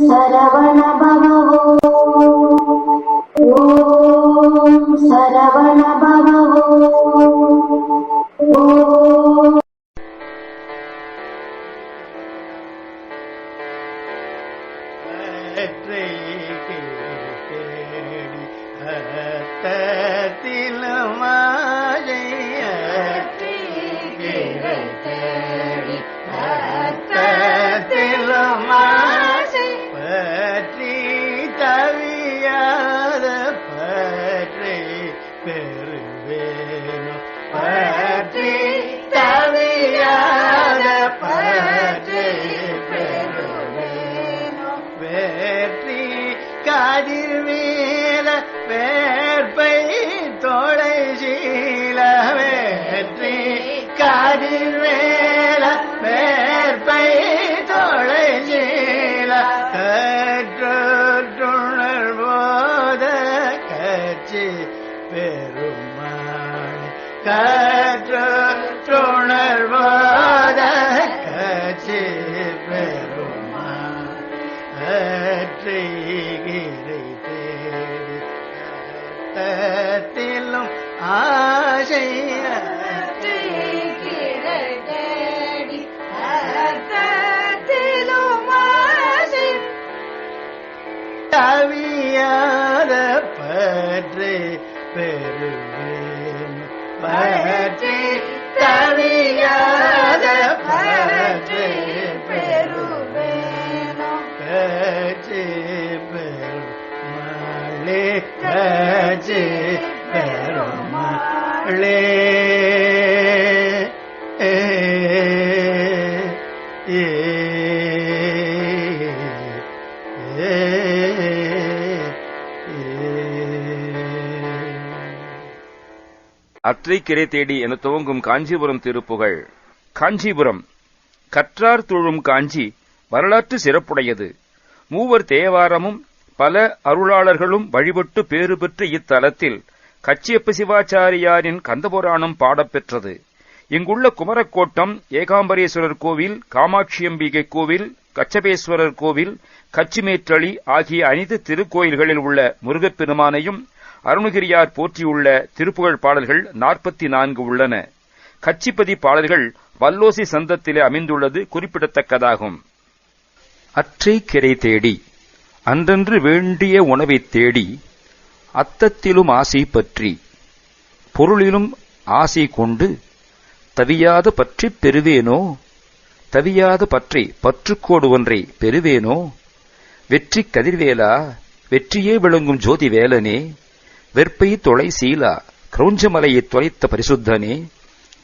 சரவண பவோ ஓம் சரவண பவோ வேற்றி காதிர் மேல வேற்பை தோளை சீல வேற்றி காதிர் மேல வேற்பை தோளை சீல கற்றுணர் போத கட்சி பெருமாள் கற்றுணர் போத அத்தத்திலும் ஆசை தவியாத பற்று பெறுவேன். பற்றி தவியாத பற்று பெறுவேன். கட்சி பெருமாளே கட்சி அற்றை கிரை தேடி என துவங்கும் காஞ்சிபுரம் திருப்புகழ். காஞ்சிபுரம். கற்றார் துழும் காஞ்சி வரலாற்று சிறப்புடையது. மூவர் தேவாரமும் பல அருளாளர்களும் வழிபட்டு பேறு பெற்ற இத்தலத்தில் கச்சியப்ப சிவாச்சாரியாரின் கந்தபுராணம் பாடப்பெற்றது. இங்குள்ள குமரக்கோட்டம் ஏகாம்பரேஸ்வரர் கோவில் காமாட்சியம்பிகை கோவில் கச்சபேஸ்வரர் கோவில் கச்சிமேற்றளி ஆகிய அனைத்து திருக்கோயில்களில் உள்ள முருகப்பெருமானையும் அருணகிரியார் போற்றியுள்ள திருப்புகழ் பாடல்கள் நாற்பத்தி நான்கு உள்ளன. கச்சிப்பதி பாடல்கள் வல்லோசி சந்தத்திலே அமைந்துள்ளது குறிப்பிடத்தக்கதாகும். அற்றை கிரை தேடி அன்றன்று வேண்டிய உணவைத் தேடி அத்தத்திலும் ஆசை பற்றி பொருளிலும் ஆசை கொண்டு தவியாத பற்றிப் பெறுவேனோ? தவியாத பற்றி பற்றுக்கோடு ஒன்றை பெறுவேனோ? வெற்றி கதிர்வேலா வெற்றியே விளங்கும் ஜோதி வேலனே வெற்பை தொலை சீலா கிரௌஞ்சமலையை தொலைத்த பரிசுத்தனே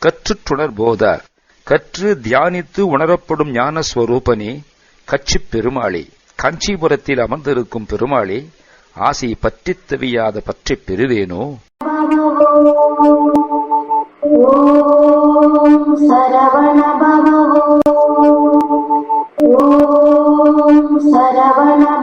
கற்றுற்றுணர் போதார் கற்று தியானித்து உணரப்படும் ஞானஸ்வரூபனே கட்சிப் பெருமாளே. காஞ்சிபுரத்தில் அமர்ந்திருக்கும் பெருமாளே ஆசை பற்றித் தவியாத பற்றிப் பெறுவேனோ? சரவண